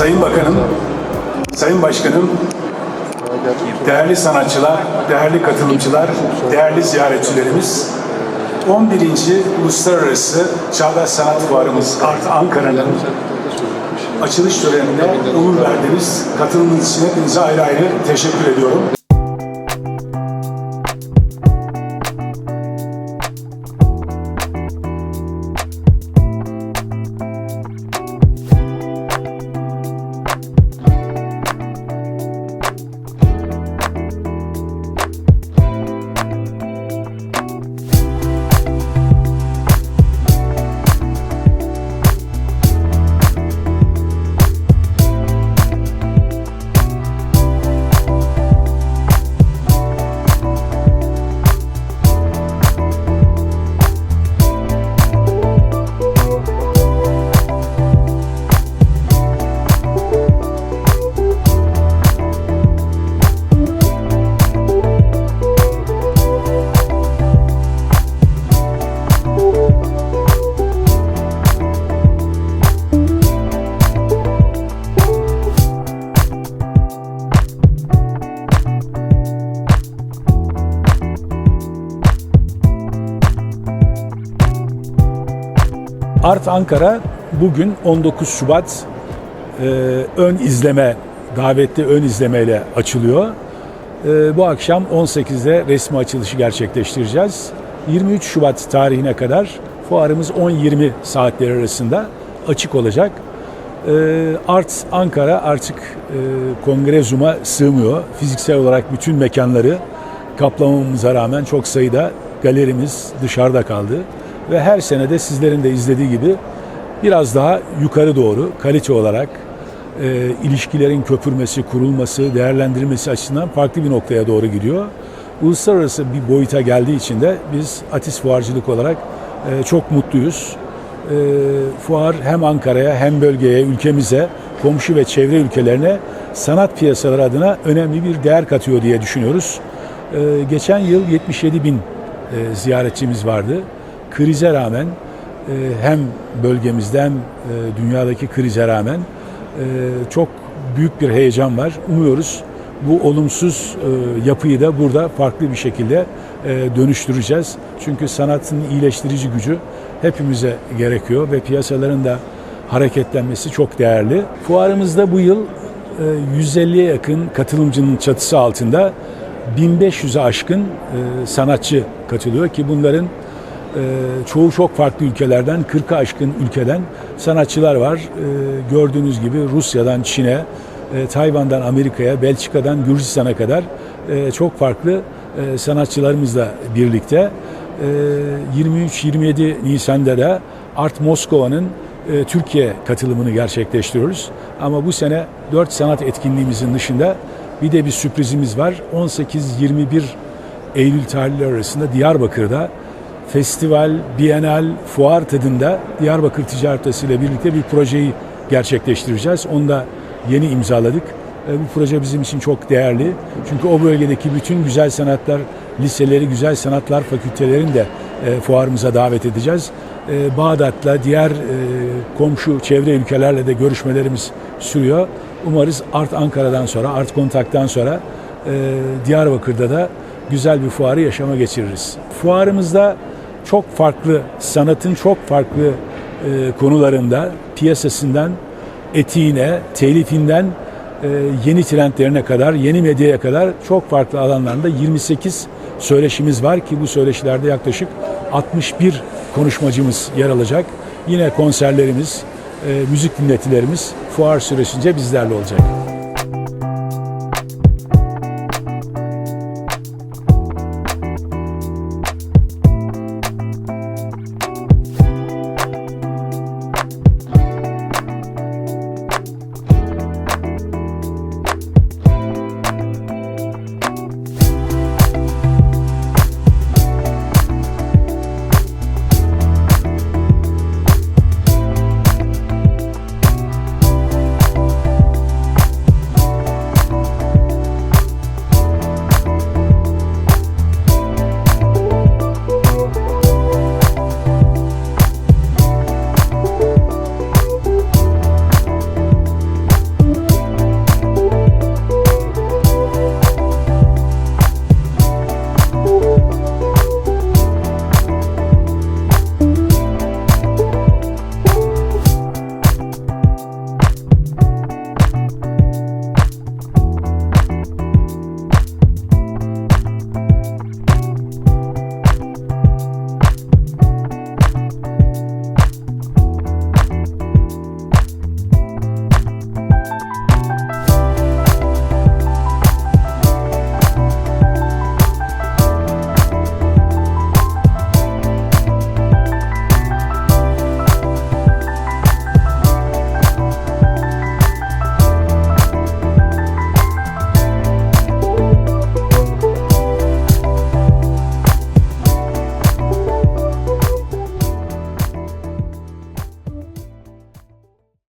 Sayın Bakanım, Sayın Başkanım, değerli sanatçılar, değerli katılımcılar, değerli ziyaretçilerimiz, 11. Uluslararası Çağdaş Sanat Fuarımız Art Ankara'nın açılış törenine onur verdiniz. Katılımınız için hepinize ayrı ayrı teşekkür ediyorum. Art Ankara bugün 19 Şubat e, ön izleme, davetli ön izlemeyle açılıyor. E, bu akşam 18'de resmi açılışı gerçekleştireceğiz. 23 Şubat tarihine kadar fuarımız 10-20 saatleri arasında açık olacak. E, Art Ankara artık e, Kongrezyum'a sığmıyor. Fiziksel olarak bütün mekanları kaplamamıza rağmen çok sayıda galerimiz dışarıda kaldı. Ve her senede sizlerin de izlediği gibi biraz daha yukarı doğru kalite olarak e, ilişkilerin köpürmesi, kurulması, değerlendirilmesi açısından farklı bir noktaya doğru gidiyor. Uluslararası bir boyuta geldiği için de biz Atis Fuarcılık olarak e, çok mutluyuz. E, fuar hem Ankara'ya hem bölgeye, ülkemize, komşu ve çevre ülkelerine sanat piyasaları adına önemli bir değer katıyor diye düşünüyoruz. E, geçen yıl 77 bin e, ziyaretçimiz vardı. Krize rağmen e, hem bölgemizde hem dünyadaki krize rağmen e, çok büyük bir heyecan var. Umuyoruz bu olumsuz e, yapıyı da burada farklı bir şekilde dönüştüreceğiz. Çünkü sanatın iyileştirici gücü hepimize gerekiyor ve piyasaların da hareketlenmesi çok değerli. Fuarımızda bu yıl e, 150'ye yakın katılımcının çatısı altında 1500'e aşkın sanatçı katılıyor ki bunların çoğu çok farklı ülkelerden 40'a aşkın ülkeden sanatçılar var. E, gördüğünüz gibi Rusya'dan Çin'e, e, Tayvan'dan Amerika'ya, Belçika'dan Gürcistan'a kadar e, çok farklı e, sanatçılarımızla birlikte e, 23-27 Nisan'da da Art Moskova'nın Türkiye katılımını gerçekleştiriyoruz. Ama bu sene 4 sanat etkinliğimizin dışında bir de bir sürprizimiz var. 18-21 Eylül tarihleri arasında Diyarbakır'da festival, bienal, fuar tadında Diyarbakır Ticaret Odası ile birlikte bir projeyi gerçekleştireceğiz. Onu da yeni imzaladık. E, Bu proje bizim için çok değerli. Çünkü o bölgedeki bütün güzel sanatlar liseleri, güzel sanatlar fakültelerini de e, fuarımıza davet edeceğiz. E, Bağdat'la diğer komşu çevre ülkelerle de görüşmelerimiz sürüyor. Umarız Art Ankara'dan sonra, Art Kontak'tan sonra Diyarbakır'da da güzel bir fuarı yaşama geçiririz. Fuarımızda çok farklı, sanatın çok farklı e, konularında piyasasından, etiğine, telifinden e, yeni trendlerine kadar, yeni medyaya kadar çok farklı alanlarında 28 söyleşimiz var ki bu söyleşilerde yaklaşık 61 konuşmacımız yer alacak. Yine konserlerimiz, e, müzik dinletilerimiz fuar süresince bizlerle olacak.